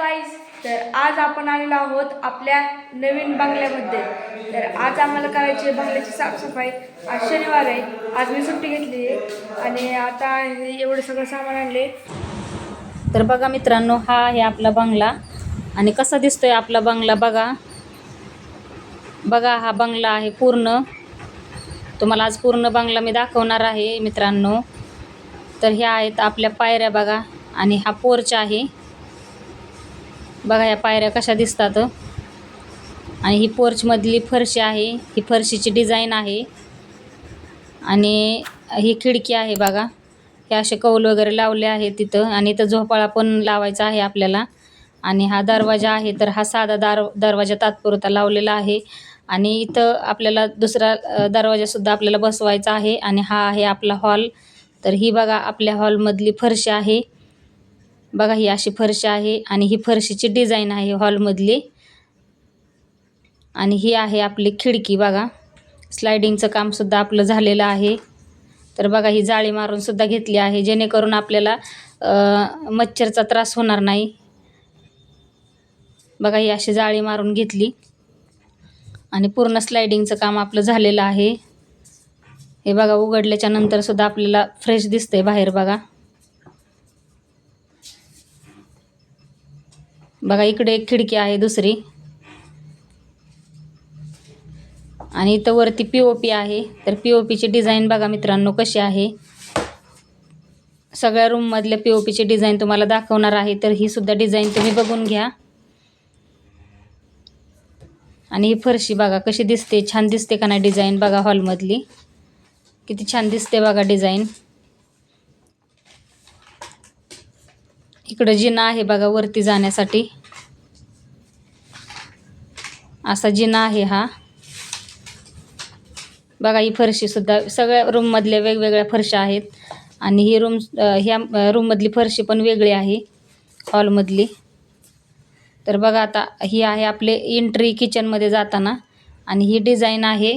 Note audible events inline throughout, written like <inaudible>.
Guys तर आज आपण आलेलो आहोत आपल्या नवीन बंगल्यामध्ये. तर आज आम्हाला करायची आहे बंगल्याची साफसफाई. आज शनिवार आहे. आज मी सुट्टी घेतली आहे. आणि आता हे एवढं सगळं सामान आणले. तर बघा मित्रांनो हा आहे आपला बंगला. आणि कसा दिसतोय आपला बंगला बघा. बघा हा बंगला आहे पूर्ण. तुम्हाला आज पूर्ण बंगला मी दाखवणार आहे मित्रांनो. तर ह्या आहेत आपल्या पायऱ्या बघा. आणि हा पोर्च आहे. बघा या पायऱ्या कशा दिसतात. आणि ही पोर्चमधली फरशी आहे. ही फरशीची डिझाईन आहे. आणि ही खिडकी आहे बघा. हे असे कौल वगैरे लावले आहे तिथं. आणि इथं झोपाळा पण लावायचा आहे आपल्याला. आणि हा दरवाजा आहे तर हा साधा दार दरवाजा तात्पुरता लावलेला आहे. आणि इथं आपल्याला दुसरा दरवाजासुद्धा आपल्याला बसवायचा आहे. आणि हा आहे आपला हॉल तर ही बघा आपल्या हॉलमधली फरशी आहे. बघा ही अशी फरशी आहे आणि ही फरशीची डिझाईन आहे हॉलमधली. आणि ही आहे आपली खिडकी बघा. स्लायडिंगचं कामसुद्धा आपलं झालेलं आहे. तर बघा ही जाळी मारूनसुद्धा घेतली आहे जेणेकरून आपल्याला मच्छरचा त्रास होणार नाही. बघा ही अशी जाळी मारून घेतली. आणि पूर्ण स्लायडिंगचं काम आपलं झालेलं आहे. हे बघा उघडल्याच्या आपल्याला फ्रेश दिसतं आहे बाहेर बघा. बघा इकडे एक खिडकी आहे दुसरी. आणि इथं वरती पी ओ पी आहे. तर पी ओ पीची डिझाईन बघा मित्रांनो कशी आहे. सगळ्या रूममधल्या पी ओ पीची डिझाईन तुम्हाला दाखवणार आहे. तर ही सुद्धा डिझाईन तुम्ही बघून घ्या. आणि ही फरशी बघा कशी दिसते छान दिसते का नाही डिझाईन बघा हॉलमधली किती छान दिसते बघा डिझाईन इकडं जिना आहे बघा वरती जाण्यासाठी. असा जिना आहे हा. बघा ही फरशीसुद्धा सगळ्या रूममधल्या वेगवेगळ्या फरशा आहेत. आणि ही रूम ह्या रूममधली फरशी पण वेगळी आहे हॉलमधली तर बघा आता ही आहे आपले एंट्री किचनमध्ये जाताना. आणि ही डिझाईन आहे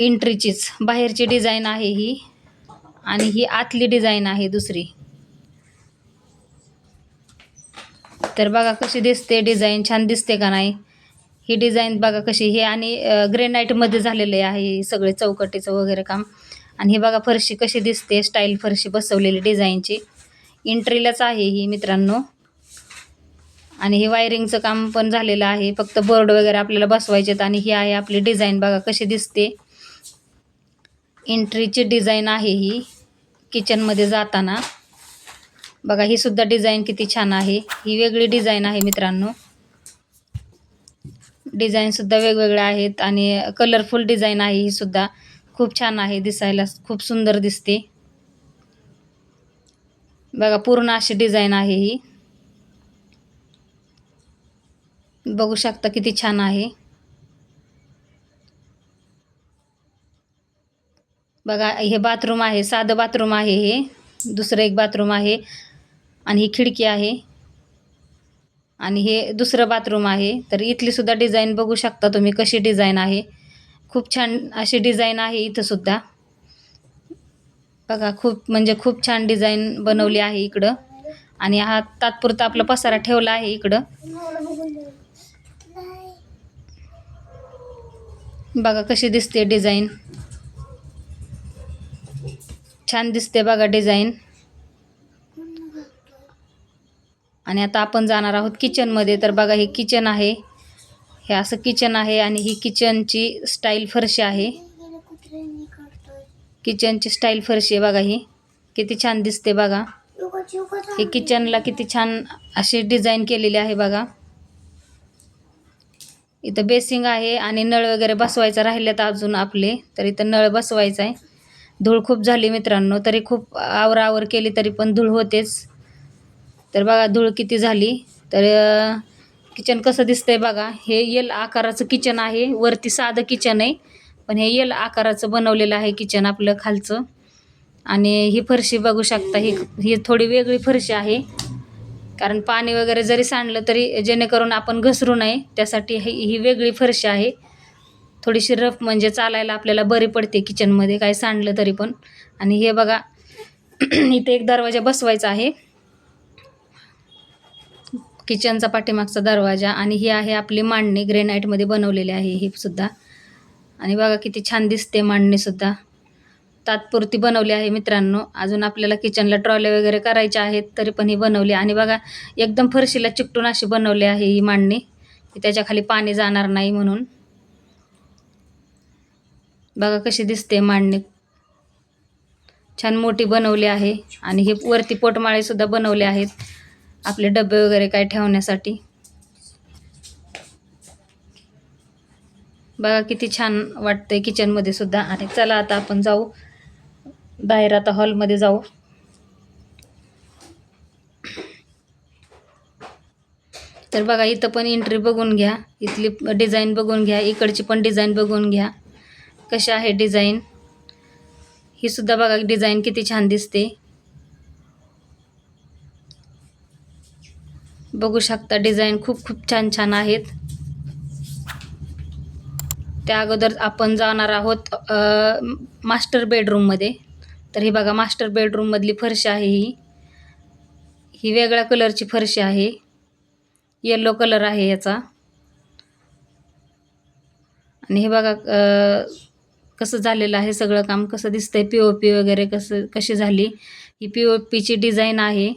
एंट्रीचीच बाहेरची डिझाईन आहे ही. आणि ही आतली डिझाईन आहे दुसरी. तर बघा कशी दिसते डिझाईन छान दिसते का नाही? ही डिझाईन बघा कशी हे आणि ग्रेनाईटमध्ये झालेले आहे हे सगळे चौकटीचं वगैरे काम. आणि हे बघा फरशी कशी दिसते स्टाईल फरशी बसवलेली डिझाईनची. इंट्रीलाच आहे ही मित्रांनो. आणि हे वायरिंगचं काम पण झालेलं आहे फक्त बोर्ड वगैरे आपल्याला बसवायचे आहेत आणि ही आहे आपली डिझाईन बघा कशी दिसते. एंट्रीची डिझाईन आहे ही किचनमध्ये जाताना. बघा ही सुद्धा डिझाईन किती छान आहे. ही वेगळी डिझाईन आहे मित्रांनो. डिझाईनसुद्धा वेगवेगळ्या आहेत आणि कलरफुल डिझाईन आहे ही सुद्धा. खूप छान आहे दिसायला खूप सुंदर दिसते. बघा पूर्ण अशी डिझाईन आहे ही. बघू शकता किती छान आहे. बघा हे बाथरूम आहे साधं बाथरूम आहे हे. दुसरं एक बाथरूम आहे. आणि ही खिडकी आहे. आणि हे दुसरं बाथरूम आहे. तर इथलीसुद्धा डिझाईन बघू शकता तुम्ही कशी डिझाईन आहे. खूप छान अशी डिझाईन आहे इथंसुद्धा बघा खूप म्हणजे खूप छान डिझाईन बनवली आहे इकडं. आणि हा तात्पुरता आपला पसारा ठेवला आहे इकडं. बघा कशी दिसते डिझाईन छान दिसते बघा डिझाईन आणि आता आपण जाणार आहोत किचनमध्ये तर बघा हे किचन आहे. हे असं किचन आहे आणि ही किचनची स्टाईल फरशी आहे. किचनची स्टाईल फरशी आहे बघा ही. किती छान दिसते बघा. हे किचनला किती छान अशी डिझाईन केलेली आहे बघा. इथं बेसिंग आहे आणि नळ वगैरे बसवायचं राहिलेत अजून आपले. तर इथं नळ बसवायचा आहे धूळ खूप झाली मित्रांनो तरी खूप आवरावर केली तरी पण धूळ होतेच. तर बघा धूळ किती झाली. तर किचन कसं दिसतंय बघा. हे यल आकाराचं किचन आहे. वरती साधं किचन आहे. पण हे यल आकाराचं बनवलेलं आहे किचन आपलं खालचं. आणि ही फरशी बघू शकता. ही ही थोडी वेगळी फरशी आहे. कारण पाणी वगैरे जरी सांडलं तरी जेणेकरून आपण घसरू नये. त्यासाठी ही ही वेगळी फरशी आहे. थोडीशी रफ म्हणजे चालायला आपल्याला बरी पडते किचनमध्ये. काय सांडलं तरी पण. आणि हे बघा <clears throat> इथे एक दरवाजा बसवायचा आहे. किचनचा पाठीमागचा दरवाजा आणि ही आहे आपली मांडणी. ग्रेनाईटमध्ये बनवलेली आहे ही सुद्धा. आणि बघा किती छान दिसते मांडणी सुद्धा. तात्पुरती बनवली आहे मित्रांनो. अजून आपल्याला किचनला ट्रॉले वगैरे करायच्या आहेत तरी पण ही बनवली. आणि बघा एकदम फरशीला चिकटून अशी बनवली आहे ही मांडणी. की त्याच्याखाली पाणी जाणार नाही म्हणून. बघा कशी दिसते मांडणी. छान मोठी बनवली आहे. आणि हे वरती पोटमाळेसुद्धा बनवले आहेत. आपले डबे वगैरे काय ठेवण्यासाठी. बघा किती छान वाटतंय किचनमध्ये सुद्धा. आणि चला आता आपण जाऊ. बाहेर आता हॉलमध्ये जाऊ. तर बघा इथं पण एंट्री बघून घ्या. इथली डिझाईन बघून घ्या. इकडची पण डिझाईन बघून घ्या. कशा आहे डिझाईन ही सुद्धा बघा डिझाईन किती छान दिसते. बघू शकता डिझाईन खूप खूप छान छान आहेत. त्या अगोदर आपण जाणार आहोत मास्टर बेडरूममध्ये तर ही बघा मास्टर बेडरूममधली फरशी आहे ही. ही वेगळ्या कलरची फरशी आहे. येलो कलर आहे याचा. आणि हे बघा कसं झालेलं आहे सगळं काम कसं दिसतंय पी ओ पी वगैरे कसं कशी झाली. ही पी ओ पीची डिझाईन आहे.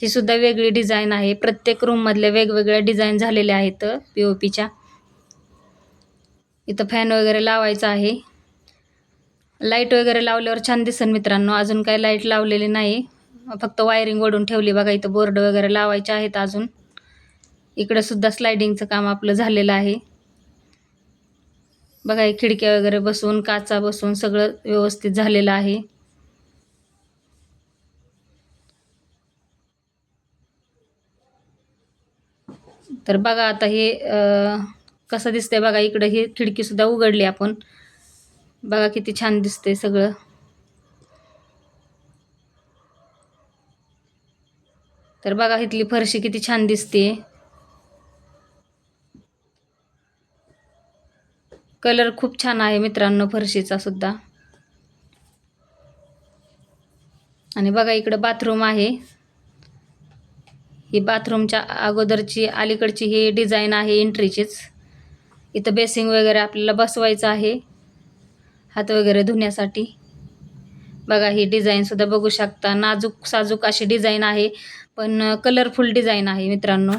ही सुद्धा वेगळी डिझाईन आहे. प्रत्येक रूममधल्या वेगवेगळ्या डिझाईन झालेल्या आहेत पी ओ पीच्या इथं फॅन वगैरे लावायचा आहे. लाइट वगैरे लावल्यावर छान दिसेल मित्रांनो. अजून काही लाइट लावलेली नाही. फक्त वायरिंग ओढून ठेवली बघा इथं बोर्ड वगैरे लावायचे आहेत अजून. इकडं सुद्धा स्लायडिंगचं काम आपलं झालेलं आहे. बघा खिडक्या वगैरे बसून काचा बसून सगळं व्यवस्थित झालेलं आहे. तर बघा आता हे कसं दिसतंय बघा इकडं ही खिडकीसुद्धा उघडली आपण. बघा किती छान दिसतंय सगळं. तर बघा इथली फरशी किती छान दिसते कलर खूप छान आहे मित्रांनो फरशीचा सुद्धा. आणि बघा इकडं बाथरूम आहे. ही बाथरूमच्या अगोदरची अलीकडची ही डिझाईन आहे एंट्रीचीच. इथं बेसिंग वगैरे आपल्याला बसवायचं आहे हात वगैरे धुण्यासाठी. बघा ही डिझाईनसुद्धा बघू शकता. नाजूक साजूक अशी डिझाईन आहे पण कलरफुल डिझाईन आहे मित्रांनो.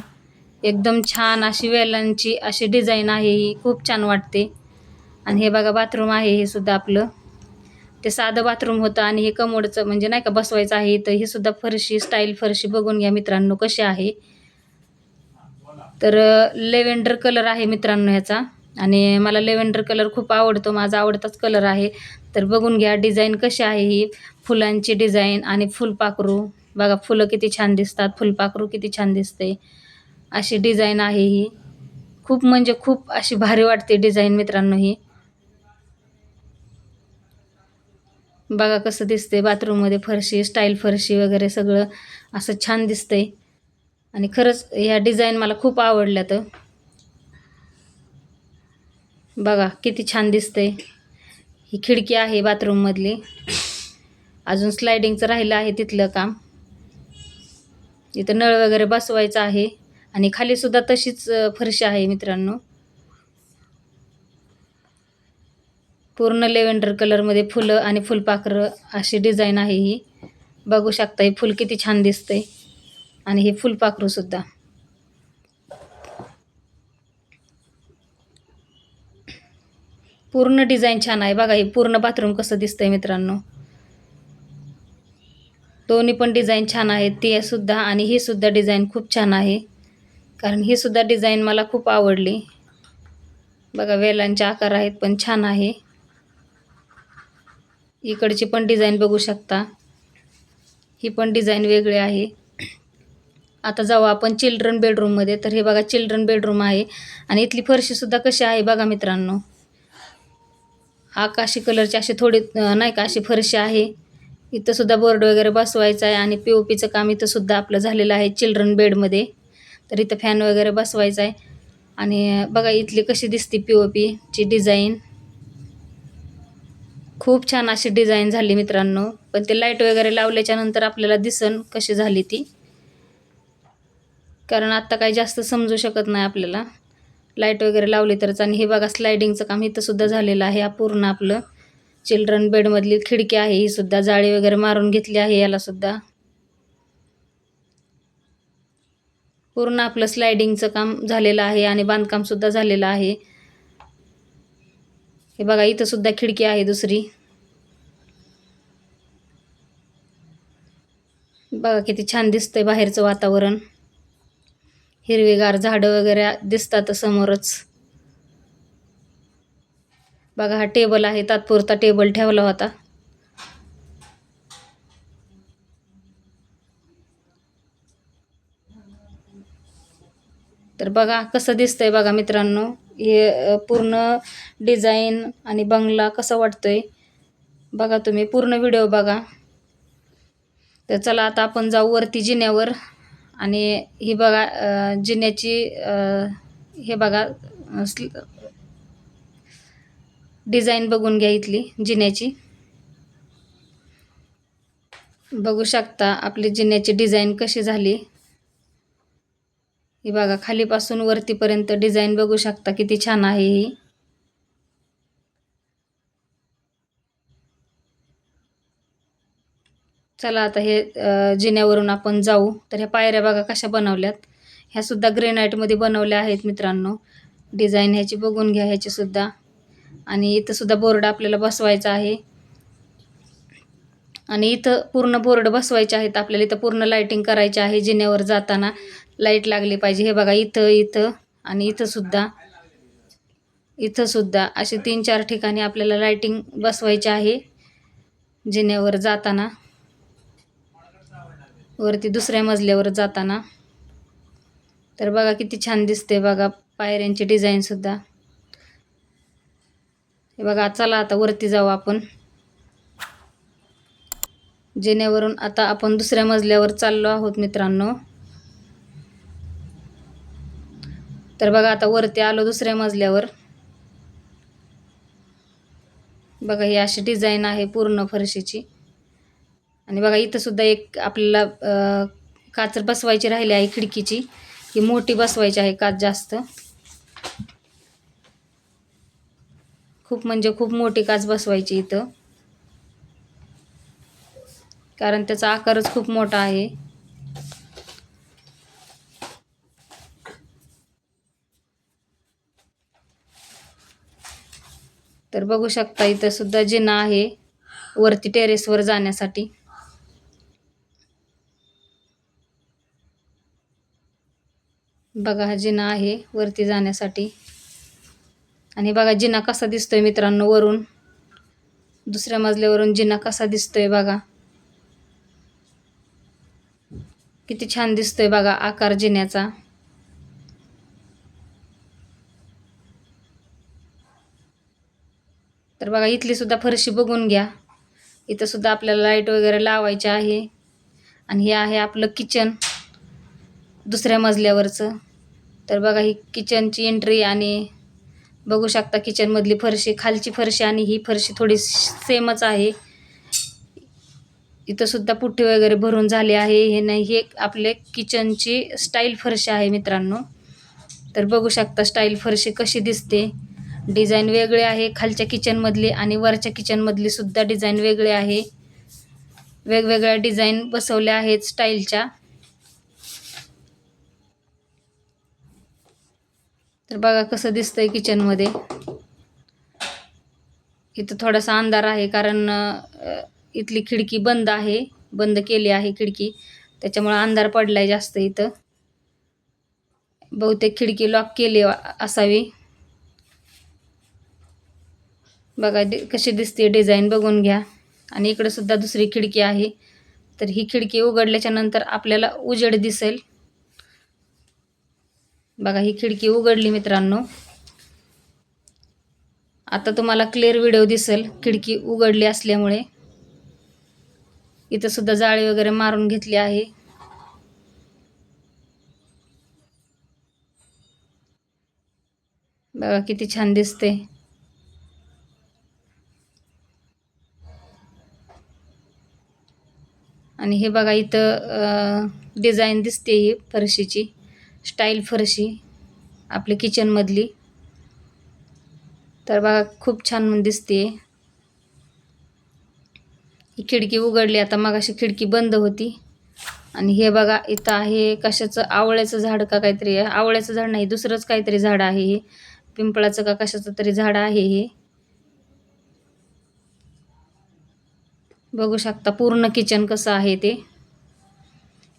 एकदम छान अशी वेलांची अशी डिझाईन आहे ही खूप छान वाटते. आणि हे बघा बाथरूम आहे हे सुद्धा आपलं. ते साधं बाथरूम होतं आणि हे कमोडचं म्हणजे नाही का बसवायचं आहे तर हे सुद्धा फरशी स्टाईल फरशी बघून घ्या मित्रांनो कशी आहे. तर लेव्हेंडर कलर आहे मित्रांनो ह्याचा. आणि मला लेव्हेंडर कलर खूप आवडतो माझा आवडताच कलर आहे. तर बघून घ्या डिझाईन कशी आहे ही. फुलांची डिझाईन आणि फुलपाखरू. बघा फुलं किती छान दिसतात फुलपाखरू किती छान दिसते अशी डिझाईन आहे ही. खूप म्हणजे खूप अशी भारी वाटते डिझाईन मित्रांनो ही. बघा कसं दिसतंय. बाथरूममध्ये फरशी स्टाईल फरशी वगैरे सगळं असं छान दिसतंय. आणि खरंच ह्या डिझाईन मला खूप आवडल्या तर बघा किती छान दिसतंय. ही खिडकी आहे बाथरूममधली. अजून स्लायडिंगचं राहिलं आहे तिथलं काम. इथं नळ वगैरे बसवायचं आहे. आणि खालीसुद्धा तशीच फरशी आहे मित्रांनो. पूर्ण लेव्हेंडर कलरमध्ये फुलं आणि फुलपाखरं अशी डिझाईन आहे ही. बघू शकता हे फुल किती छान दिसते आणि हे फुलपाखरू सुद्धा. पूर्ण डिझाईन छान आहे. बघा हे पूर्ण बाथरूम कसं दिसतंय मित्रांनो. दोन्ही पण डिझाईन छान आहेत. ती सुद्धा आणि ही सुद्धा डिझाईन खूप छान आहे. कारण ही सुद्धा डिझाईन मला खूप आवडली. बघा वेलांचे आकार आहेत पण छान आहे. इकडची पण डिझाईन बघू शकता. ही पण डिझाईन वेगळी आहे. आता जाऊ आपण चिल्ड्रन बेडरूममध्ये तर हे बघा चिल्ड्रन बेडरूम आहे. आणि इथली फरशीसुद्धा कशी आहे बघा मित्रांनो. आकाशी कलरची अशी थोडी नाही का अशी फरशी आहे. इथंसुद्धा बोर्ड वगैरे बसवायचं आहे आणि पी ओ पीचं काम इथंसुद्धा आपलं झालेलं आहे चिल्ड्रन बेडमध्ये तर इथं फॅन वगैरे बसवायचा आहे. आणि बघा इथली कशी दिसते पी ओ पीची डिझाईन. खूप छान अशी डिझाईन झाली मित्रांनो. पण ते लाइट वगैरे लावल्याच्या नंतर आपल्याला दिसन कशी झाली ती. कारण आत्ता काही जास्त समजू शकत नाही आपल्याला. लाइट वगैरे लावली तरच. आणि हे बघा स्लायडिंगचं काम इथंसुद्धा झालेलं आहे. हा पूर्ण आपलं चिल्ड्रन बेडमधली खिडकी आहे. ही सुद्धा जाळी वगैरे मारून घेतली आहे यालासुद्धा पूर्ण आपलं स्लायडिंगचं काम झालेलं आहे. आणि बांधकामसुद्धा झालेलं आहे. हे बघा इथं सुद्धा खिडकी आहे दुसरी. बघा किती छान दिसतंय बाहेरचं वातावरण. हिरवीगार झाडं वगैरे दिसतात समोरच. बघा हा टेबल आहे तात्पुरता टेबल ठेवला होता. तर बघा कसं दिसतंय बघा मित्रांनो. हे पूर्ण डिझाईन आणि बंगला कसा वाटतोय. बघा तुम्ही पूर्ण व्हिडिओ बघा. तर चला आता आपण जाऊ वरती जिन्यावर. आणि ही बघा जिन्याची हे बघा डिझाईन बघून घ्या इथली जिन्याची. बघू शकता आपली जिन्याची डिझाईन कशी झाली. ही बघा खालीपासून वरतीपर्यंत डिझाईन बघू शकता किती छान आहे ही. चला आता हे जिन्यावरून आपण जाऊ. तर ह्या पायऱ्या बघा कशा बनवल्यात. ह्या सुद्धा ग्रेनाईटमध्ये बनवल्या आहेत मित्रांनो. डिझाईन ह्याची बघून घ्या ह्याची सुद्धा. आणि इथं सुद्धा बोर्ड आपल्याला बसवायचा आहे. आणि इथं पूर्ण बोर्ड बसवायचे आहेत. आपल्याला इथं पूर्ण लाईटिंग करायची आहे जिन्यावर जाताना. लाइट लागली पाहिजे. हे बघा इथं इथं आणि इथंसुद्धा इथंसुद्धा असे तीन चार ठिकाणी आपल्याला लाईटिंग बसवायची आहे. जिन्यावर जाताना वरती दुसऱ्या मजल्यावर जाताना. तर बघा किती छान दिसते बघा पायऱ्यांची डिझाईनसुद्धा हे बघा चला आता वरती जाऊ आपण. जिन्यावरून आता आपण दुसऱ्या मजल्यावर चाललो आहोत मित्रांनो. तर बघा आता वरती आलो दुसऱ्या मजल्यावर. बघा ही अशी डिझाईन आहे पूर्ण फरशीची. आणि बघा इथं सुद्धा एक आपल्याला काचर बसवायची राहिली आहे खिडकीची. ही मोठी बसवायची आहे काच जास्त. खूप म्हणजे खूप मोठी काच बसवायची इथं. कारण त्याचा आकारच खूप मोठा आहे. तर बघू शकता इथं सुद्धा जिना आहे वरती टेरेसवर जाण्यासाठी. बघा हा जिना आहे वरती जाण्यासाठी. आणि बघा जिना कसा दिसतोय मित्रांनो वरून. दुसऱ्या मजल्यावरून जिना कसा दिसतोय बघा. किती छान दिसतोय बघा आकार जिन्याचा. तर बघा इथली सुद्धा फरशी बघून घ्या. इथंसुद्धा आपल्याला लाइट वगैरे लावायची आहे. आणि हे आहे आपलं किचन दुसऱ्या मजल्यावरचं. तर बघा ही किचनची एंट्री आणि बघू शकता किचनमधली फरशी खालची फरशी आणि ही फरशी थोडी सेमच आहे. इथंसुद्धा पुठ्ठी वगैरे भरून झाले आहे. हे नाही हे आपले किचनची स्टाईल फरशी आहे मित्रांनो. तर बघू शकता स्टाईल फरशी कशी दिसते. डिझाईन वेगळे आहे खालच्या किचनमधली आणि वरच्या किचनमधली सुद्धा डिझाईन वेगळे आहे. वेगवेगळ्या डिझाईन बसवल्या आहेत स्टाईलच्या. तर बघा कसं दिसतंय किचनमध्ये इथं थोडासा अंधार आहे कारण इथली खिडकी बंद आहे बंद केली आहे खिडकी. त्याच्यामुळं अंधार पडलाय जास्त इथं. बहुतेक खिडकी लॉक केली असावी. बघा दि कशी दिसते डिझाईन बघून घ्या. आणि इकडे सुद्धा दुसरी खिडकी आहे. तर ही खिडकी उघडल्याच्या नंतर आपल्याला उजेड दिसेल. बघा ही खिडकी उघडली मित्रांनो. आता तुम्हाला क्लिअर व्हिडिओ दिसेल. खिडकी उघडली असल्यामुळे. इथं सुद्धा जाळी वगैरे मारून घेतली आहे. बघा किती छान दिसते. आणि हे बघा इथं डिझाईन दिसते ही फरशीची स्टाईल फरशी आपली किचनमधली तर बघा खूप छान दिसते. ही खिडकी उघडली आता मग अशी खिडकी बंद होती. आणि हे बघा इथं आहे कशाचं आवळ्याचं झाड का काहीतरी आहे? आवळ्याचं झाड नाही दुसरंच काहीतरी झाड आहे हे. पिंपळाचं का कशाचं तरी झाड आहे हे. बघू शकता पूर्ण किचन कसं आहे ते.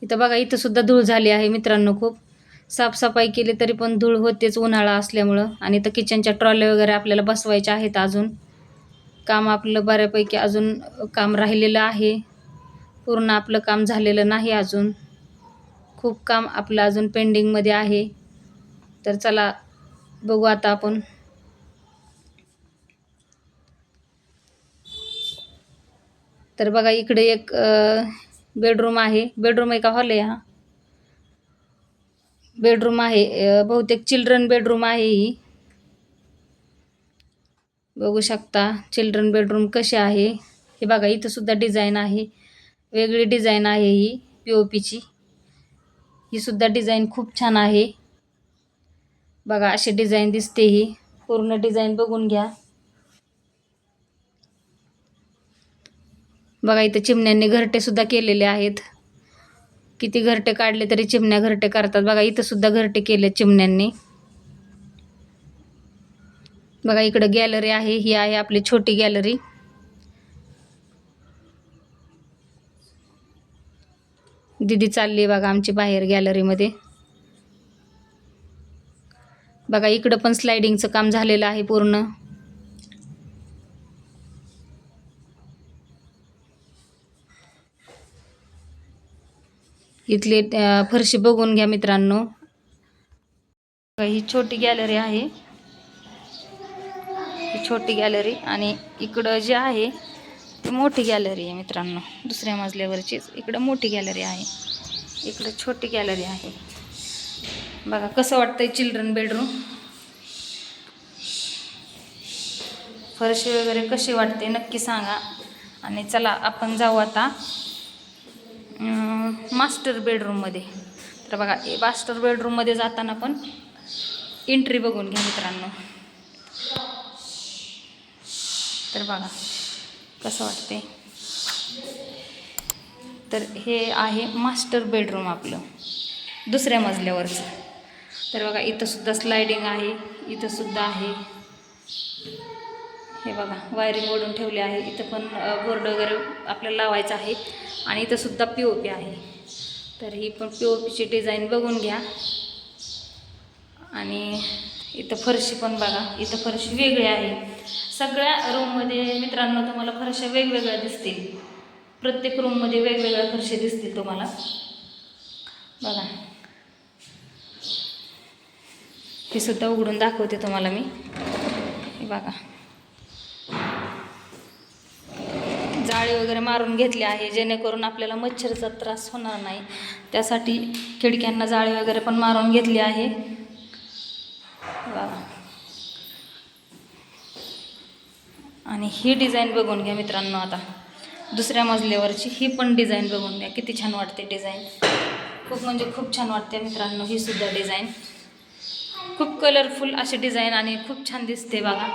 इथं बघा इथं सुद्धा धूळ झाली आहे मित्रांनो खूप. साफसफाई केली तरी पण धूळ होतेच उन्हाळा असल्यामुळं. आणि इथं किचनच्या ट्रॉल्या वगैरे आपल्याला बसवायच्या आहेत अजून. काम आपलं बऱ्यापैकी अजून काम राहिलेलं आहे. पूर्ण आपलं काम झालेलं नाही अजून. खूप काम आपलं अजून पेंडिंगमध्ये आहे. तर चला बघू आता आपण. तर बघा इकडे एक बेडरूम आहे. बेडरूम आहे का हॉल आहे हा? बेडरूम आहे. बहुतेक चिल्ड्रन बेडरूम आहे ही. बघू शकता चिल्ड्रन बेडरूम कसे आहे. हे बघा इथं सुद्धा डिझाईन आहे. वेगळी डिझाईन आहे ही पी ओ पीची ही सुद्धा डिझाईन खूप छान आहे. बघा अशी डिझाईन दिसते ही. पूर्ण डिझाईन बघून घ्या. बघा इथं चिमण्यांनी घरटे सुद्धा केलेले आहेत. किती घरटे काढले तरी चिमण्या घरटे करतात. बघा इथं सुद्धा घरटे केले चिमण्यांनी. बघा इकडं गॅलरी आहे ही आहे आपली छोटी गॅलरी. दिदी चालली आहे बघा आमची बाहेर गॅलरीमध्ये. बघा इकडं पण स्लायडिंगचं काम झालेलं आहे पूर्ण. इथले फरशी बघून घ्या मित्रांनो. बघा, ही छोटी गॅलरी आहे. ही छोटी गॅलरी आणि इकडं जे आहे ती मोठी गॅलरी आहे मित्रांनो. दुसऱ्या मजल्यावरचीच इकडं मोठी गॅलरी आहे. इकडं छोटी गॅलरी आहे. बघा कसं वाटतंय चिल्ड्रन बेडरूम फरशी वगैरे कशी वाटते नक्की सांगा. आणि चला आपण जाऊ आता. मास्टर बेडरूममध्ये तर बघा मास्टर बेडरूममध्ये जाताना पण एंट्री बघून घ्या मित्रांनो. तर बघा कसं वाटते तर हे आहे मास्टर बेडरूम आपलं दुसऱ्या मजल्यावरचं. तर बघा इथंसुद्धा स्लायडिंग आहे इथंसुद्धा आहे. हे बघा वायरिंग ओढून ठेवले आहे. इथं पण बोर्ड वगैरे आपल्याला लावायचं आहे. आणि इथंसुद्धा पी ओ पी आहे. तर ही पण पी ओ पीची डिझाईन बघून घ्या. आणि इथं फरशी पण बघा. इथं फरशी वेगळी आहे. सगळ्या रूममध्ये मित्रांनो तुम्हाला फरशा वेगवेगळ्या दिसतील. प्रत्येक रूममध्ये वेगवेगळ्या फरशी दिसतील तुम्हाला. बघा. हे सुद्धा उघडून दाखवते तुम्हाला मी. बघा. जाळी वगैरे मारून घेतली आहे जेणेकरून आपल्याला मच्छरचा त्रास होणार नाही. त्यासाठी खिडक्यांना जाळी वगैरे पण मारून घेतली आहे. आणि ही डिझाईन बघून घ्या मित्रांनो आता. दुसऱ्या मजल्यावरची ही पण डिझाईन बघून घ्या. किती छान वाटते डिझाईन. खूप म्हणजे खूप छान वाटते मित्रांनो ही सुद्धा डिझाईन. खूप कलरफुल अशी डिझाईन आणि खूप छान दिसते बघा.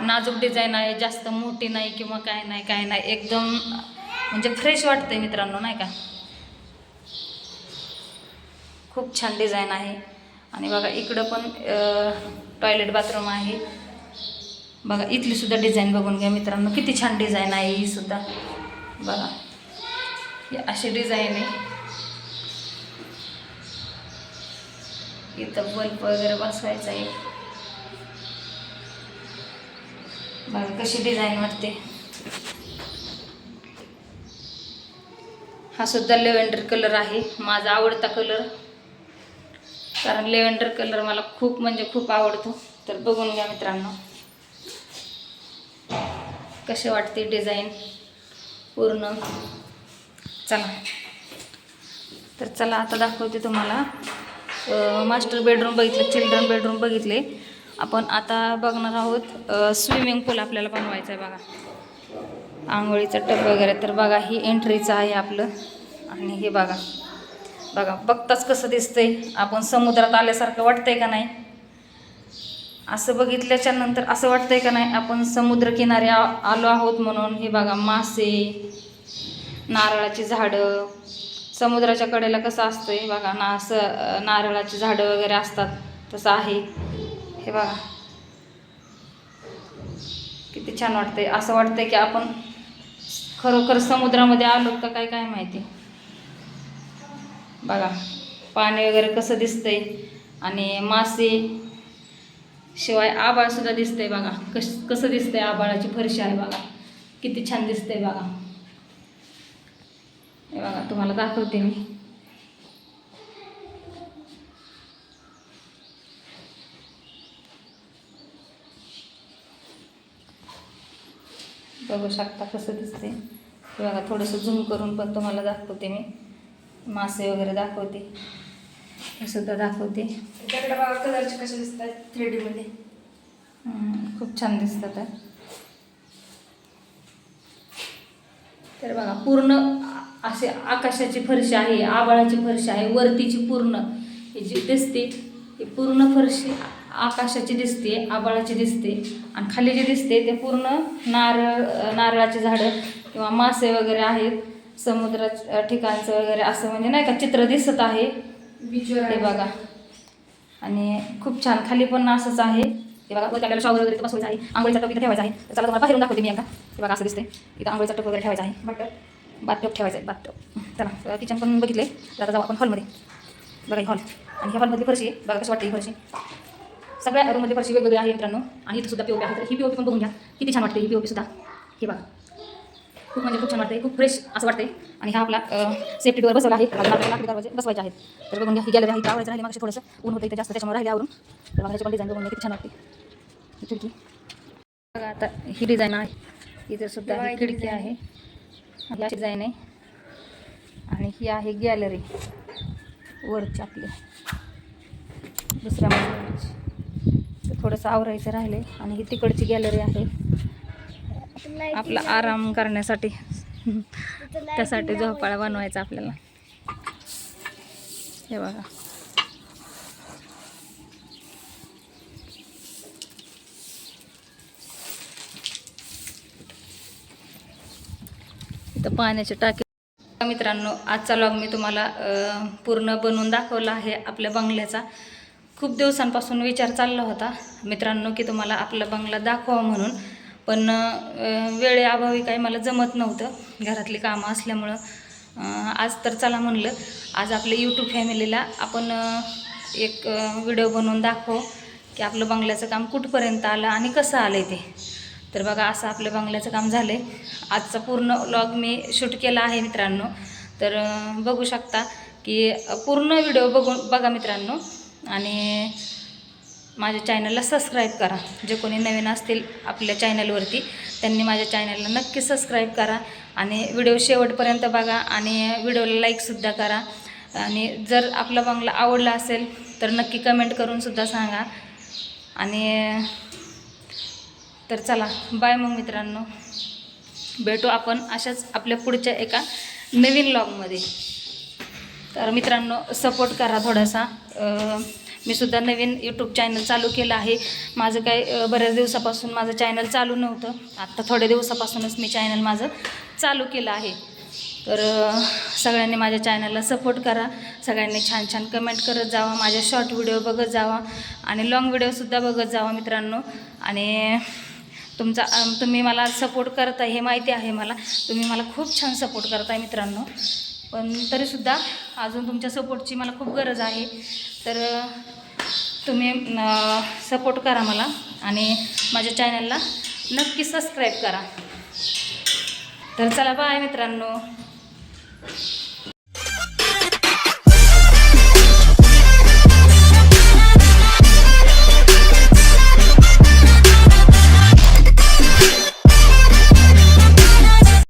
नाजूक डिझाईन आहे जास्त मोठी नाही किंवा काय नाही काय नाही. एकदम म्हणजे फ्रेश वाटते मित्रांनो नाही का? खूप छान डिझाईन आहे. आणि बघा इकडं पण टॉयलेट बाथरूम आहे. बघा इथली सुद्धा डिझाईन बघून घ्या मित्रांनो. किती छान डिझाईन आहे ही सुद्धा. बघा अशी डिझाईन आहे. इथं बल्ब वगैरे बसवायचा आहे. बघा कशी डिझाईन वाटते हा सुद्धा लेव्हेंडर कलर आहे. माझा आवडता कलर कारण लेव्हेंडर कलर मला खूप म्हणजे खूप आवडतो. तर बघून घ्या मित्रांनो. कसे वाटते डिझाईन पूर्ण. चला. तर चला आता दाखवते तुम्हाला. मास्टर बेडरूम बघितलं चिल्ड्रन बेडरूम बघितले. आपण आता बघणार आहोत स्विमिंग पूल आपल्याला बनवायचा आहे बघा. आंघोळीचं टब वगैरे तर बघा ही एंट्रीचं आहे आपलं. आणि हे बघा. बघा बघताच कसं दिसतंय. आपण समुद्रात आल्यासारखं वाटतंय का नाही? असं बघितल्याच्या नंतर असं वाटतंय का नाही? आपण समुद्रकिनारी आ आलो आहोत म्हणून. हे बघा मासे नारळाची झाडं. समुद्राच्या कडेला कसं असतंय? बघा ना असं नारळाची झाडं वगैरे असतात. तसं आहे. हे बघा. किती छान वाटतंय. असं वाटतंय की आपण खरोखर समुद्रामध्ये आलो का काय काय माहिती? बघा पाणी वगैरे कसं दिसतंय आणि मासे शिवाय आबाळसुद्धा दिसतंय बघा. कस कसं दिसतंय आबाळाची फरशी आहे बघा. किती छान दिसतंय बघा. हे बघा तुम्हाला दाखवते मी. बघू शकता कसं दिसते हे बघा थोडंसं झूम करून पण तुम्हाला दाखवते मी. मासे वगैरे दाखवते. हे सुद्धा दाखवते. त्याच्याकडे बघा कलरचे कसे दिसतात थ्री डीमध्ये खूप छान दिसतात. तर बघा पूर्ण असे आकाशाची फरशी आहे आबाळाची फरशी आहे वरतीची पूर्ण. ही जी दिसते ही पूर्ण फरशी आकाशाची दिसते आबाळाची दिसते आणि खाली जे दिसते ते पूर्ण नारळ नारळाची झाडं किंवा मासे वगैरे आहेत समुद्र ठिकाणचं वगैरे असं म्हणजे नाही का चित्र दिसत आहे. हे बघा. आणि खूप छान. खाली पण असंच आहे. हे बघा आपल्याला शॉवर वगैरे बसवायचं आहे. आंघोळीचा टप इथं ठेवायचा आहे. तर चला तुम्हाला बाहेरून दाखवते मी एकदा. हे बघा असं दिसते इथं आंघोळीचा टप वगैरे ठेवायचा आहे. बटर बाथटब ठेवायचा आहे बाथटब चला किचन पण बघितले आता जाऊ आपण हॉलमध्ये बघा हॉल आणि ह्या हॉलमधली फरशी. बघा कशी वाटते ही फरशी. सगळ्या रूममध्ये फरशी वेगवेगळे आहे मित्रांनो. आणि इथं सुद्धा पीओपी आहे तर ही पीओपी पण बघून घ्या. किती छान वाटते ही पीओपी सुद्धा. हे बघा. खूप म्हणजे खूप छान वाटते खूप फ्रेश असं वाटते आणि हा आपला सेफ्टी डोअर बसवला आहे. आपल्याला लाकडी दरवाजे बसवायचे आहेत. तर बघून घ्या. ही गॅलरी आहे. इथं आवडायचं राहिले मग थोडंसं ऊन होतं इथे जास्त त्याच्यामुळे राहिले आवरून. तर बघायची पण डिझाईन बघून किती छान वाटते खिडकी. बघा आता ही डिझाईन आहे. इथं सुद्धा खिडकी आहे. ही डिझाईन आहे. आणि ही आहे गॅलरी वरची आपली दुसऱ्या थोडंसं आवरायचं राहिले आणि ही तिकडची गॅलरी आहे. आपला आराम करण्यासाठी. त्यासाठी झोपाळा बनवायचा आपल्याला. हे बघा. इथं पाण्याची टाकी. मित्रांनो आजचा लॉग मी तुम्हाला पूर्ण बनवून दाखवला आहे आपल्या बंगल्याचा. खूप दिवसांपासून विचार चालला होता मित्रांनो की तुम्हाला आपला बंगला दाखवा म्हणून. पण वेळेअभावी काही मला जमत नव्हतं. घरातली कामं असल्यामुळं आज तर चला म्हणलं. आज आपल्या यूट्यूब फॅमिलीला आपण एक व्हिडिओ बनवून दाखवू की आपलं बंगल्याचं काम कुठपर्यंत आलं आणि कसं आलं आहे ते. तर बघा असं आपलं बंगल्याचं काम झालं आहे आजचा पूर्ण व्लॉग मी शूट केला आहे मित्रांनो. तर बघू शकता की पूर्ण व्हिडिओ बघून बघा मित्रांनो. आणि माझ्या चॅनलला सबस्क्राईब करा. जे कोणी नवीन असतील आपल्या चॅनलवरती त्यांनी माझ्या चॅनलला नक्की सबस्क्राईब करा. आणि व्हिडिओ शेवटपर्यंत बघा आणि व्हिडिओला लाईकसुद्धा करा. आणि जर आपला बंगला आवडला असेल तर नक्की कमेंट करूनसुद्धा सांगा. आणि तर चला बाय मग मित्रांनो. भेटू आपण अशाच आपल्या पुढच्या एका नवीन लॉगमध्ये तर मित्रांनो सपोर्ट करा थोडासा. मी सुद्धा नवीन यूट्यूब चॅनल चालू केलं आहे. माझं काय बऱ्याच दिवसापासून माझं चॅनल चालू नव्हतं. आत्ता थोड्या दिवसापासूनच मी चॅनल माझं चालू केलं आहे. तर सगळ्यांनी माझ्या चॅनलला सपोर्ट करा. सगळ्यांनी छान छान कमेंट करत जावा. माझ्या शॉर्ट व्हिडिओ बघत जावा. आणि लॉंग व्हिडिओसुद्धा बघत जावा मित्रांनो. आणि तुमचा तुम्ही मला सपोर्ट करताय हे माहिती आहे मला. तुम्ही मला खूप छान सपोर्ट करताय मित्रांनो. पण तरीसुद्धा अजून तुमच्या सपोर्टची मला खूप गरज आहे. तर तुम्ही सपोर्ट करा मला आणि माझ्या चॅनलला नक्की सबस्क्राईब करा. तर चला बाय मित्रांनो.